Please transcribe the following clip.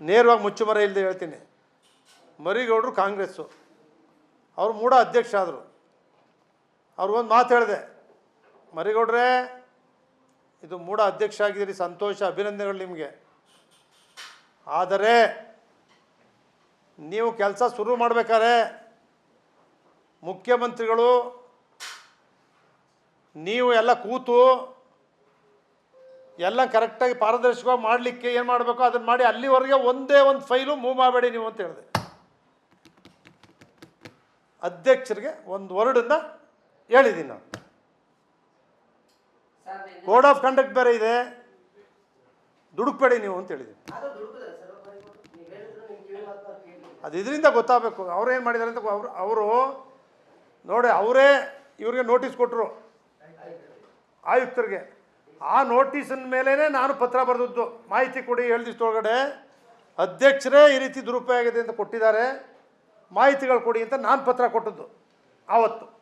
ನೇರವಾಗಿ ಮುಚ್ಚುಮರೆ ಇಲ್ಲದೆ ಹೇಳ್ತೀನಿ. ಮರಿಗೌಡರು ಕಾಂಗ್ರೆಸ್ಸು. ಅವರು ಮೂಡ ಅಧ್ಯಕ್ಷ ಆದರು. ಅವ್ರಿಗೊಂದು ಮಾತು ಹೇಳಿದೆ. ಮರಿಗೌಡ್ರೆ, ಇದು ಮೂಡ ಅಧ್ಯಕ್ಷ ಆಗಿದ್ದೀರಿ, ಸಂತೋಷ, ಅಭಿನಂದನೆಗಳು ನಿಮಗೆ. ಆದರೆ, ನೀವು ಕೆಲಸ ಶುರು ಮಾಡಬೇಕಾದ್ರೆ, ಮುಖ್ಯಮಂತ್ರಿಗಳು, ನೀವು ಎಲ್ಲ ಕೂತು ಎಲ್ಲ ಕರೆಕ್ಟಾಗಿ ಪಾರದರ್ಶಕವಾಗಿ ಮಾಡಲಿಕ್ಕೆ ಏನು ಮಾಡಬೇಕು? ಅದನ್ನು ಮಾಡಿ ಅಲ್ಲಿವರೆಗೆ ಒಂದೇ ಒಂದು ಫೈಲು ಮೂವ್ ಮಾಡಬೇಡಿ ನೀವು ಅಂತ ಹೇಳಿದೆ. ಅಧ್ಯಕ್ಷರಿಗೆ ಒಂದು ವರ್ಡನ್ನು ಹೇಳಿದ್ದೀನಿ ನಾನು. ಕೋಡ್ ಆಫ್ ಕಂಡಕ್ಟ್ ಬೇರೆ ಇದೆ. ದುಡುಕ್ಬೇಡಿ ನೀವು ಅಂತ ಹೇಳಿದ್ದೀನಿ ಅದು ಇದರಿಂದ ಗೊತ್ತಾಗಬೇಕು. ಅವ್ರು ಏನು ಮಾಡಿದ್ದಾರೆ ಅಂತ ಅವರು ಅವರು ನೋಡಿ ಅವರೇ ಇವ್ರಿಗೆ ನೋಟಿಸ್ ಕೊಟ್ಟರು ಆಯುಕ್ತರಿಗೆ. ಆ ನೋಟಿಸಿನ ಮೇಲೇ ನಾನು ಪತ್ರ ಬರೆದದ್ದು. ಮಾಹಿತಿ ಕೊಡಿ ಒಳಗಡೆ ಅಧ್ಯಕ್ಷರೇ ಈ ರೀತಿ ದುರುಪಯೋಗ ಇದೆ ಅಂತ ಕೊಟ್ಟಿದ್ದಾರೆ. ಮಾಹಿತಿಗಳು ಕೊಡಿ ಅಂತ ನಾನು ಪತ್ರ ಕೊಟ್ಟದ್ದು. ಆವತ್ತು.